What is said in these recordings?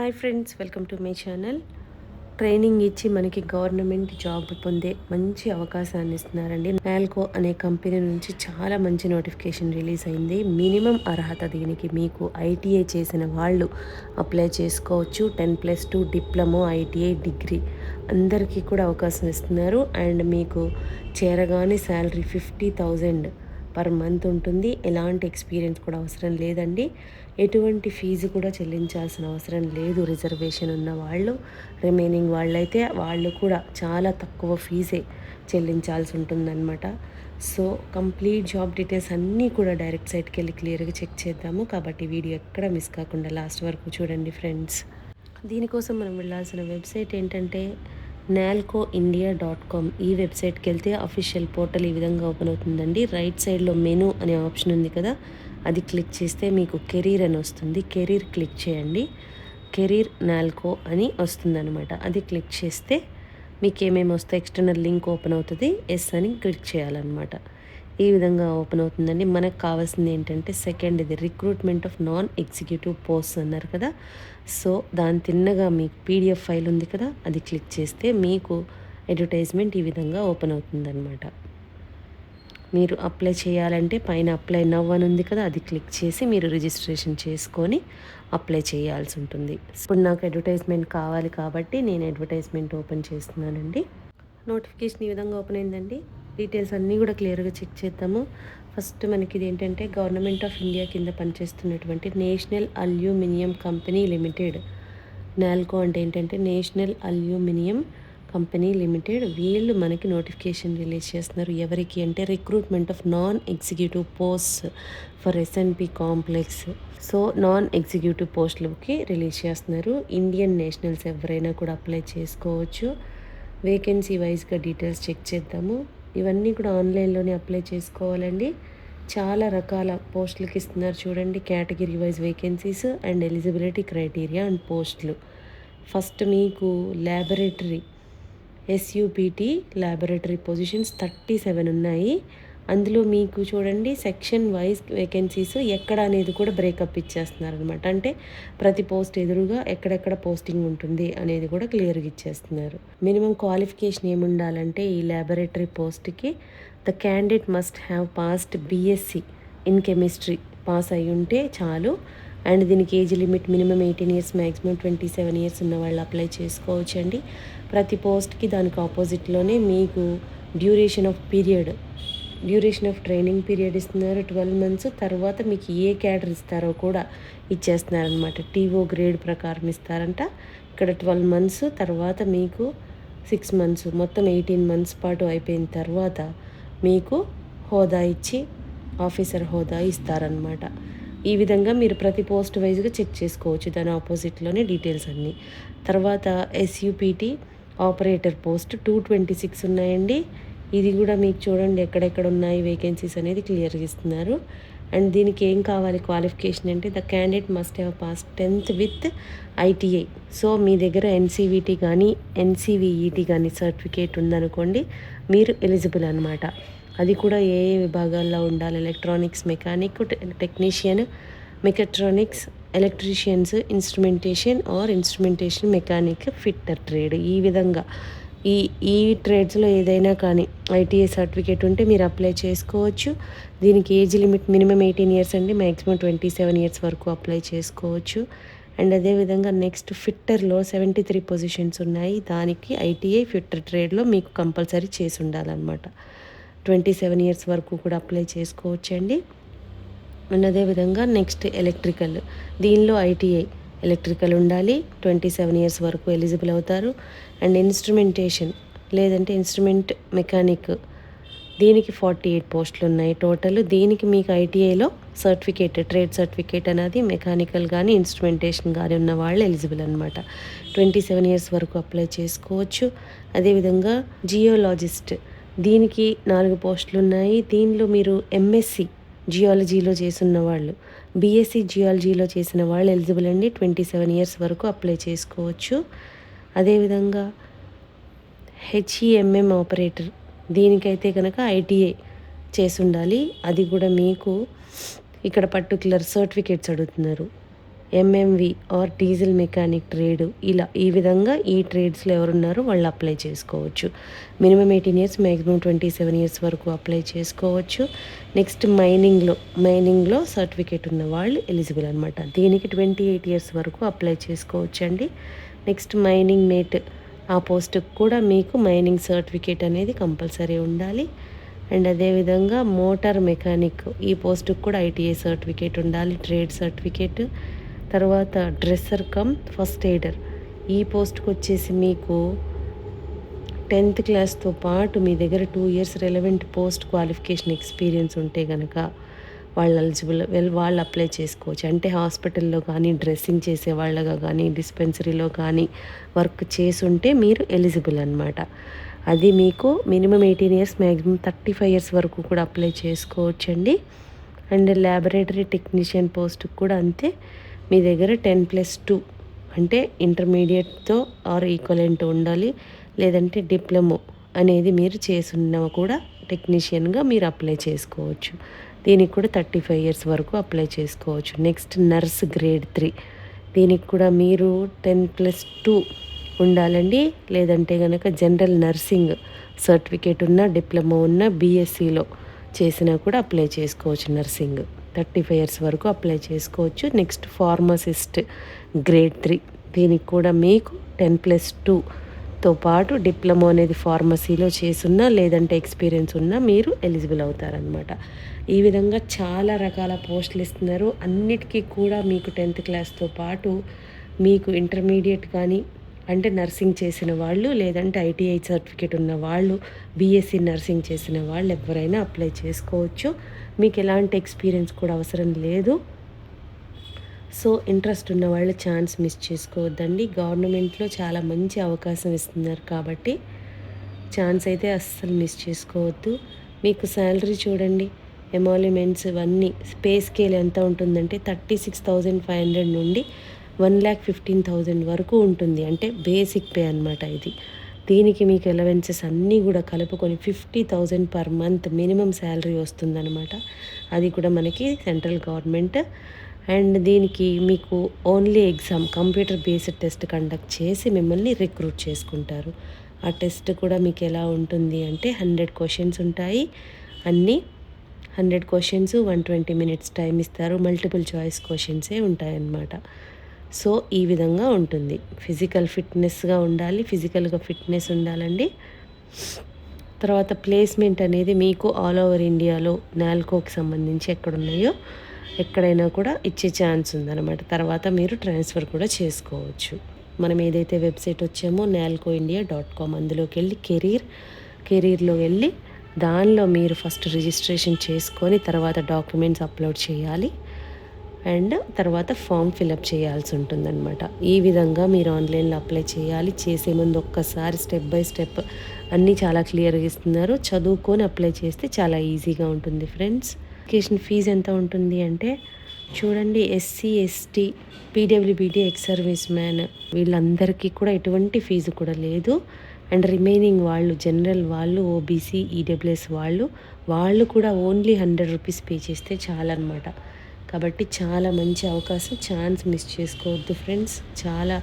Hi friends welcome to my channel. Training ఇచ్చి మనకి government job పొందే మంచి అవకాశాన్ని ఇస్తున్నారండి. నాల్కో అనే కంపెనీ నుంచి చాలా మంచి నోటిఫికేషన్ రిలీజ్ అయింది. మినిమం అర్హత దీనికి మీకు ఐటీఐ చేసిన వాళ్ళు అప్లై చేసుకోవచ్చు. Ten plus two diploma ITI degree అందరికీ కూడా అవకాశం ఇస్తున్నారు. అండ్ మీకు చేరగానే salary fifty thousand per month ఉంటుంది. ఎలాంటి ఎక్స్పీరియన్స్ కూడా అవసరం లేదండి. ఎటువంటి ఫీజు కూడా చెల్లించాల్సిన అవసరం లేదు. రిజర్వేషన్ ఉన్న వాళ్ళు రిమైనింగ్ వాళ్ళైతే వాళ్ళు కూడా చాలా తక్కువ ఫీజే చెల్లించాల్సి ఉంటుందన్నమాట. సో కంప్లీట్ జాబ్ డీటెయిల్స్ అన్నీ కూడా డైరెక్ట్ సైట్కి వెళ్ళి క్లియర్గా చెక్ చేద్దాము. కాబట్టి వీడియో ఎక్కడ మిస్ కాకుండా లాస్ట్ వరకు చూడండి ఫ్రెండ్స్ దీనికోసం మనం వెళ్ళాల్సిన వెబ్సైట్ ఏంటంటే నాల్కో ఇండియా డాట్ కామ్ ఈ వెబ్సైట్కి వెళ్తే అఫీషియల్ పోర్టల్ ఈ విధంగా ఓపెన్ అవుతుందండి. రైట్ సైడ్లో మెనూ అనే ఆప్షన్ ఉంది కదా అది క్లిక్ చేస్తే మీకు కెరీర్ అని వస్తుంది. కెరీర్ క్లిక్ చేయండి. కెరీర్ నాల్కో అని వస్తుందన్నమాట. అది క్లిక్ చేస్తే మీకు ఏమేమి వస్తే ఎక్స్టర్నల్ లింక్ ఓపెన్ అవుతుంది. ఎస్ అని క్లిక్ చేయాలన్నమాట. ఈ విధంగా ఓపెన్ అవుతుందండి. మనకు కావాల్సింది ఏంటంటే సెకండ్ ఇది recruitment of non executive post అన్నారు కదా. సో దాని తిన్నగా మీకు పీడిఎఫ్ ఫైల్ ఉంది కదా అది క్లిక్ చేస్తే మీకు అడ్వర్టైజ్మెంట్ ఈ విధంగా ఓపెన్ అవుతుందన్నమాట. మీరు అప్లై చేయాలంటే పైన అప్లై నవ్ అని ఉంది కదా అది క్లిక్ చేసి మీరు రిజిస్ట్రేషన్ చేసుకొని అప్లై చేయాల్సి ఉంటుంది. ఇప్పుడు నాకు అడ్వర్టైజ్మెంట్ కావాలి కాబట్టి నేను అడ్వర్టైజ్మెంట్ ఓపెన్ చేస్తున్నానండి. నోటిఫికేషన్ ఈ విధంగా ఓపెన్ అయిందండి. డీటెయిల్స్ అన్నీ కూడా క్లియర్గా చెక్ చేద్దాము. ఫస్ట్ మనకి ఇది ఏంటంటే గవర్నమెంట్ ఆఫ్ ఇండియా కింద పనిచేస్తున్నటువంటి national aluminium company limited. NALCO అంటే ఏంటంటే నేషనల్ అల్యూమినియం కంపెనీ లిమిటెడ్. వీళ్ళు మనకి నోటిఫికేషన్ రిలీజ్ చేస్తున్నారు. ఎవరికి అంటే recruitment of non executive post for SNP complex. So non executive పోస్టులకి రిలీజ్ చేస్తున్నారు. ఇండియన్ నేషనల్స్ ఎవరైనా కూడా అప్లై చేసుకోవచ్చు. వేకెన్సీ వైజ్గా డీటెయిల్స్ చెక్ చేద్దాము. ఇవన్నీ కూడా ఆన్లైన్లోనే అప్లై చేసుకోవాలండి. చాలా రకాల పోస్టులకి ఇస్తున్నారు చూడండి category wise vacancies and eligibility criteria and పోస్టులు. ఫస్ట్ మీకు laboratory SUPT laboratory positions thirty seven ఉన్నాయి. అందులో మీకు చూడండి సెక్షన్ వైజ్ వేకెన్సీస్ ఎక్కడ అనేది కూడా బ్రేకప్ ఇచ్చేస్తున్నారు అనమాట అంటే ప్రతి పోస్ట్ ఎదురుగా ఎక్కడెక్కడ పోస్టింగ్ ఉంటుంది అనేది కూడా క్లియర్గా ఇచ్చేస్తున్నారు. మినిమం క్వాలిఫికేషన్ ఏముండాలంటే ఈ ల్యాబొరేటరీ పోస్ట్కి the candidate must have passed BSc in chemistry pass అయి ఉంటే చాలు. అండ్ దీనికి age limit minimum eighteen years maximum twenty seven years ఉన్న వాళ్ళు అప్లై చేసుకోవచ్చండి. ప్రతి పోస్ట్కి దానికి ఆపోజిట్లోనే మీకు duration of period duration of training period ఇస్తున్నారు. ట్వెల్వ్ మంత్స్ తర్వాత మీకు ఏ క్యాడర్ ఇస్తారో కూడా ఇచ్చేస్తున్నారనమాట టీఓ గ్రేడ్ ప్రకారం ఇస్తారంట. ఇక్కడ ట్వెల్వ్ మంత్స్ తర్వాత మీకు సిక్స్ మంత్స్ మొత్తం ఎయిటీన్ మంత్స్ పాటు అయిపోయిన తర్వాత మీకు హోదా ఇచ్చి ఆఫీసర్ హోదా ఇస్తారనమాట ఈ విధంగా మీరు ప్రతి పోస్ట్ వైజ్గా చెక్ చేసుకోవచ్చు. దాని ఆపోజిట్లోనే డీటెయిల్స్ అన్నీ. తర్వాత SUPT operator post two twenty six ఉన్నాయండి. ఇది కూడా మీకు చూడండి ఎక్కడెక్కడ ఉన్నాయి వేకెన్సీస్ అనేది క్లియర్గా ఇస్తున్నారు. అండ్ దీనికి ఏం కావాలి? క్వాలిఫికేషన్ అంటే the candidate must have pass tenth with ITI so మీ దగ్గర ఎన్సీవీటీ కానీ ఎన్సీవీఈటీ కానీ సర్టిఫికేట్ ఉందనుకోండి మీరు ఎలిజిబుల్ అనమాట అది కూడా ఏ ఏ విభాగాల్లో ఉండాలి? Electronics mechanic technician mechatronics electricians instrumentation or instrumentation mechanic fitter trade ఈ విధంగా. ఈ ఈ ట్రేడ్స్లో ఏదైనా కానీ ఐటీఐ సర్టిఫికేట్ ఉంటే మీరు అప్లై చేసుకోవచ్చు. దీనికి age limit minimum eighteen years అండి మ్యాక్సిమం ట్వంటీ సెవెన్ ఇయర్స్ వరకు అప్లై చేసుకోవచ్చు. అండ్ అదేవిధంగా నెక్స్ట్ ఫిట్టర్లో సెవెంటీ త్రీ పొజిషన్స్ ఉన్నాయి. దానికి ఐటీఐ ఫిట్టర్ ట్రేడ్లో మీకు కంపల్సరీ చేసి ఉండాలన్నమాట. ట్వంటీ సెవెన్ ఇయర్స్ వరకు కూడా అప్లై చేసుకోవచ్చండి. అండ్ అదేవిధంగా నెక్స్ట్ ఎలక్ట్రికల్ దీనిలో ఐటీఐ. ఎలక్ట్రికల్ ఉండాలి. ట్వంటీ సెవెన్ ఇయర్స్ వరకు ఎలిజిబుల్ అవుతారు. అండ్ ఇన్స్ట్రుమెంటేషన్ లేదంటే ఇన్స్ట్రుమెంట్ మెకానిక్ దీనికి ఫార్టీ ఎయిట్ పోస్టులు ఉన్నాయి టోటల్. దీనికి మీకు ఐటీఐలో సర్టిఫికేట్ ట్రేడ్ సర్టిఫికేట్ అనేది మెకానికల్ కానీ ఇన్స్ట్రుమెంటేషన్ కానీ ఉన్న వాళ్ళు ఎలిజిబుల్ అనమాట ట్వంటీ సెవెన్ ఇయర్స్ వరకు అప్లై చేసుకోవచ్చు. అదేవిధంగా జియోలాజిస్ట్ దీనికి నాలుగు పోస్టులు ఉన్నాయి. దీనిలో మీరు ఎంఎస్సి జియాలజీలో చేసిన వాళ్ళు బీఎస్సీ జియాలజీలో చేసిన వాళ్ళు ఎలిజిబుల్ అండి. ట్వంటీ సెవెన్ ఇయర్స్ వరకు అప్లై చేసుకోవచ్చు. అదేవిధంగా హెచ్ఈఎంఎం ఆపరేటర్ దీనికైతే కనుక ఐటీఏ చేసి ఉండాలి. అది కూడా మీకు ఇక్కడ పర్టికులర్ సర్టిఫికేట్స్ అడుగుతున్నారు. MMV or diesel mechanic trade ఇలా ఈ విధంగా ఈ ట్రేడ్స్లో ఎవరున్నారో వాళ్ళు అప్లై చేసుకోవచ్చు. Minimum eighteen years maximum twenty seven years వరకు అప్లై చేసుకోవచ్చు. నెక్స్ట్ మైనింగ్లో మైనింగ్లో సర్టిఫికేట్ ఉన్న వాళ్ళు ఎలిజిబుల్ అనమాట దీనికి ట్వంటీ ఎయిట్ ఇయర్స్ వరకు అప్లై చేసుకోవచ్చు అండి నెక్స్ట్ మైనింగ్ మేట్ ఆ పోస్ట్కి కూడా మీకు మైనింగ్ సర్టిఫికేట్ అనేది కంపల్సరీ ఉండాలి. అండ్ అదేవిధంగా మోటార్ మెకానిక్ ఈ పోస్టుకు కూడా ఐటీఐ సర్టిఫికేట్ ఉండాలి ట్రేడ్ సర్టిఫికేట్ తర్వాత డ్రెస్సర్ కమ్ ఫస్ట్ ఎయిడర్. ఈ పోస్ట్కి వచ్చేసి మీకు టెన్త్ క్లాస్తో పాటు మీ దగ్గర two years relevant post qualification experience ఉంటే కనుక వాళ్ళు ఎలిజిబుల్ వెల్ వాళ్ళు అప్లై చేసుకోవచ్చు. అంటే హాస్పిటల్లో కానీ డ్రెస్సింగ్ చేసే వాళ్ళగా కానీ డిస్పెన్సరీలో కానీ వర్క్ చేసుంటే మీరు ఎలిజిబుల్ అనమాట అది మీకు minimum eighteen years maximum thirty five years వరకు కూడా అప్లై చేసుకోవచ్చండి. అండ్ ల్యాబొరేటరీ టెక్నీషియన్ పోస్ట్కి కూడా అంతే. మీ దగ్గర టెన్ ప్లస్ టూ అంటే ఇంటర్మీడియట్తో ఆర్ ఈక్వలెంట్ ఉండాలి లేదంటే డిప్లొమో అనేది మీరు చేసున్న కూడా టెక్నీషియన్గా మీరు అప్లై చేసుకోవచ్చు. దీనికి కూడా థర్టీ ఫైవ్ ఇయర్స్ వరకు అప్లై చేసుకోవచ్చు. Next nurse grade three. దీనికి కూడా మీరు టెన్ ప్లస్ టూ ఉండాలండి లేదంటే కనుక జనరల్ నర్సింగ్ సర్టిఫికేట్ ఉన్న డిప్లొమా ఉన్న బీఎస్సీలో చేసినా కూడా అప్లై చేసుకోవచ్చు నర్సింగ్. థర్టీ ఫైవ్ ఇయర్స్ వరకు అప్లై చేసుకోవచ్చు. Next pharmacist grade three. దీనికి కూడా మీకు టెన్ ప్లస్ టూతో పాటు డిప్లొమా అనేది ఫార్మసీలో చేసున్నా లేదంటే ఎక్స్పీరియన్స్ ఉన్నా మీరు ఎలిజిబుల్ అవుతారనమాట ఈ విధంగా చాలా రకాల పోస్టులు ఇస్తున్నారు. అన్నిటికీ కూడా మీకు టెన్త్ క్లాస్తో పాటు మీకు ఇంటర్మీడియట్ కానీ అంటే నర్సింగ్ చేసిన వాళ్ళు లేదంటే ఐటీఐ సర్టిఫికేట్ ఉన్న వాళ్ళు బీఎస్సీ నర్సింగ్ చేసిన వాళ్ళు ఎవరైనా అప్లై చేసుకోవచ్చు. మీకు ఎలాంటి ఎక్స్పీరియన్స్ కూడా అవసరం లేదు. సో ఇంట్రెస్ట్ ఉన్న వాళ్ళు ఛాన్స్ మిస్ చేసుకోవద్దండి. గవర్నమెంట్లో చాలా మంచి అవకాశం ఇస్తున్నారు కాబట్టి ఛాన్స్ అయితే అస్సలు మిస్ చేసుకోవద్దు. మీకు శాలరీ చూడండి. ఎమాలిమెంట్స్ ఇవన్నీ పే స్కేల్ ఎంత ఉంటుందంటే thirty six thousand five hundred నుండి వన్ ల్యాక్ ఫిఫ్టీన్ థౌజండ్ వరకు ఉంటుంది. అంటే బేసిక్ పే అనమాట ఇది. దీనికి మీకు ఎలవెన్సెస్ అన్నీ కూడా కలుపుకొని fifty thousand per month minimum salary వస్తుందన్నమాట. అది కూడా మనకి సెంట్రల్ గవర్నమెంట్. అండ్ దీనికి మీకు only exam computer based test conduct చేసి మిమ్మల్ని రిక్రూట్ చేసుకుంటారు. ఆ టెస్ట్ కూడా మీకు ఎలా ఉంటుంది అంటే హండ్రెడ్ క్వశ్చన్స్ ఉంటాయి. అన్నీ hundred questions one twenty minutes time ఇస్తారు. మల్టిపుల్ చాయిస్ క్వశ్చన్సే ఉంటాయన్నమాట. సో ఈ విధంగా ఉంటుంది. ఫిజికల్ ఫిట్నెస్గా ఉండాలి ఫిజికల్గా ఫిట్నెస్ ఉండాలండి. తర్వాత ప్లేస్మెంట్ అనేది మీకు ఆల్ ఓవర్ ఇండియాలో నాల్కోకి సంబంధించి ఎక్కడున్నాయో ఎక్కడైనా కూడా ఇచ్చే ఛాన్స్ ఉందన్నమాట. తర్వాత మీరు ట్రాన్స్ఫర్ కూడా చేసుకోవచ్చు. మనం ఏదైతే వెబ్సైట్ వచ్చామో నాల్కో ఇండియా డాట్ కామ్ అందులోకి వెళ్ళి కెరీర్ కెరీర్లో వెళ్ళి దానిలో మీరు ఫస్ట్ రిజిస్ట్రేషన్ చేసుకొని తర్వాత డాక్యుమెంట్స్ అప్లోడ్ చేయాలి. అండ్ తర్వాత ఫామ్ ఫిలప్ చేయాల్సి ఉంటుందన్నమాట. ఈ విధంగా మీరు ఆన్లైన్లో అప్లై చేయాలి. చేసే ముందు ఒక్కసారి స్టెప్ బై స్టెప్ అన్నీ చాలా క్లియర్గా ఇస్తున్నారు. చదువుకొని అప్లై చేస్తే చాలా ఈజీగా ఉంటుంది ఫ్రెండ్స్. అప్లికేషన్ ఫీజు ఎంత ఉంటుంది అంటే చూడండి SC ST PWBD ex service man వీళ్ళందరికీ కూడా ఎటువంటి ఫీజు కూడా లేదు. అండ్ రిమైనింగ్ వాళ్ళు జనరల్ వాళ్ళు ఓబీసీ ఈడబ్ల్యూఎస్ వాళ్ళు వాళ్ళు కూడా ఓన్లీ హండ్రెడ్ రూపీస్ పే చేస్తే చాలన్నమాట. కాబట్టి చాలా మంచి అవకాశం ఛాన్స్ మిస్ చేసుకోవద్దు ఫ్రెండ్స్ చాలా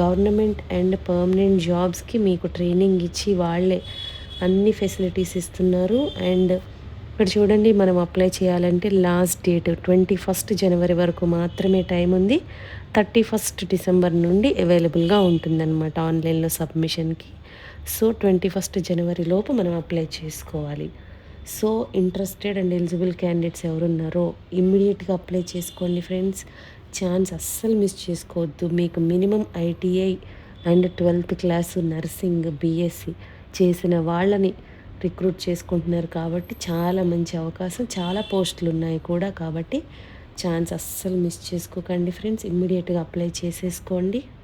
గవర్నమెంట్ అండ్ పర్మనెంట్ జాబ్స్కి మీకు ట్రైనింగ్ ఇచ్చి వాళ్ళే అన్ని ఫెసిలిటీస్ ఇస్తున్నారు. అండ్ ఇక్కడ చూడండి మనం అప్లై చేయాలంటే లాస్ట్ డేట్ ట్వంటీ ఫస్ట్ జనవరి వరకు మాత్రమే టైం ఉంది. థర్టీ ఫస్ట్ డిసెంబర్ నుండి అవైలబుల్గా ఉంటుందన్నమాట ఆన్లైన్లో సబ్మిషన్కి సో ట్వంటీ ఫస్ట్ జనవరి లోపు మనం అప్లై చేసుకోవాలి. So interested and eligible candidates ఎవరున్నారో ఇమ్మీడియట్గా అప్లై చేసుకోండి ఫ్రెండ్స్ ఛాన్స్ అస్సలు మిస్ చేసుకోవద్దు. మీకు minimum ITI and twelfth class nursing BSc చేసిన వాళ్ళని రిక్రూట్ చేసుకుంటున్నారు కాబట్టి చాలా మంచి అవకాశం. చాలా పోస్టులు ఉన్నాయి కూడా కాబట్టి ఛాన్స్ అస్సలు మిస్ చేసుకోకండి ఫ్రెండ్స్ ఇమ్మీడియట్గా అప్లై చేసేసుకోండి.